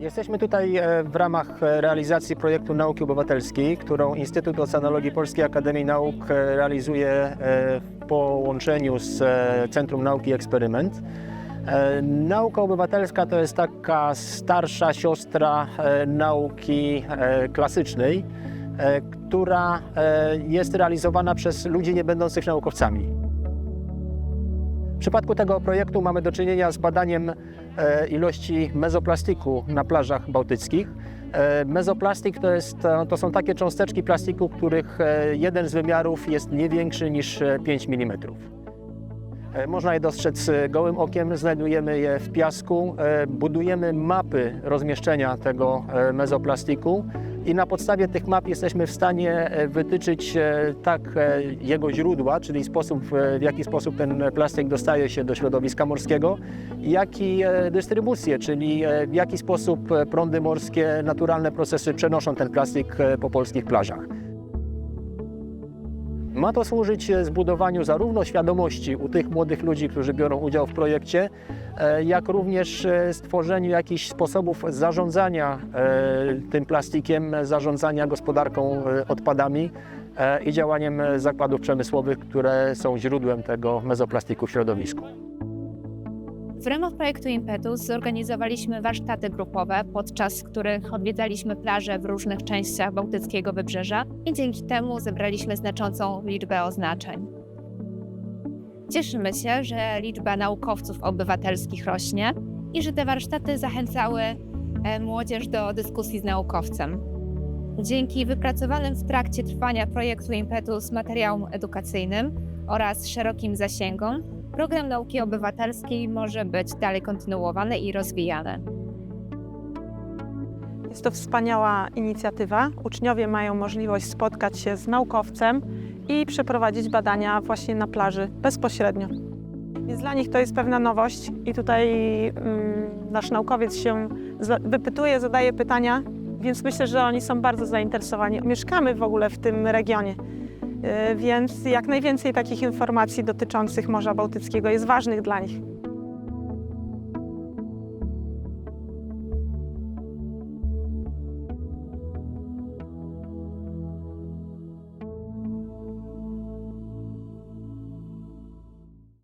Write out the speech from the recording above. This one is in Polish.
Jesteśmy tutaj e, w ramach e, realizacji projektu Nauki Obywatelskiej, którą Instytut Oceanologii Polskiej Akademii Nauk e, realizuje w połączeniu z Centrum Nauki Eksperyment. Nauka obywatelska to jest taka starsza siostra nauki klasycznej, która jest realizowana przez ludzi nie będących naukowcami. W przypadku tego projektu mamy do czynienia z badaniem e, ilości mezoplastiku na plażach bałtyckich. E, Mezoplastik to, jest, e, to są takie cząsteczki plastiku, których jeden z wymiarów jest nie większy niż e, 5 mm. Można je dostrzec gołym okiem, znajdujemy je w piasku, budujemy mapy rozmieszczenia tego mezoplastiku i na podstawie tych map jesteśmy w stanie e, wytyczyć e, tak e, jego źródła, czyli sposób, w jaki sposób ten plastik dostaje się do środowiska morskiego, jak i dystrybucję, czyli w jaki sposób prądy morskie, naturalne procesy przenoszą ten plastik po polskich plażach. Ma to służyć e, zbudowaniu zarówno świadomości u tych młodych ludzi, którzy biorą udział w projekcie, e, jak również e, stworzeniu jakichś sposobów zarządzania tym plastikiem, zarządzania gospodarką odpadami i działaniem zakładów przemysłowych, które są źródłem tego mezoplastiku w środowisku. W ramach projektu Impetus zorganizowaliśmy warsztaty grupowe, podczas których odwiedzaliśmy plaże w różnych częściach bałtyckiego wybrzeża i dzięki temu zebraliśmy znaczącą liczbę oznaczeń. Cieszymy się, że liczba naukowców obywatelskich rośnie i że te warsztaty zachęcały e, młodzież do dyskusji z naukowcem. Dzięki wypracowanym w trakcie trwania projektu Impetus materiałom edukacyjnym oraz szerokim zasięgom, program nauki obywatelskiej może być dalej kontynuowany i rozwijany. Jest to wspaniała inicjatywa. Uczniowie mają możliwość spotkać się z naukowcem i przeprowadzić badania właśnie na plaży bezpośrednio. Więc dla nich to jest pewna nowość i tutaj mm, nasz naukowiec się wypytuje, zadaje pytania, więc myślę, że oni są bardzo zainteresowani. Mieszkamy w ogóle w tym regionie, więc jak najwięcej takich informacji dotyczących Morza Bałtyckiego jest ważnych dla nich.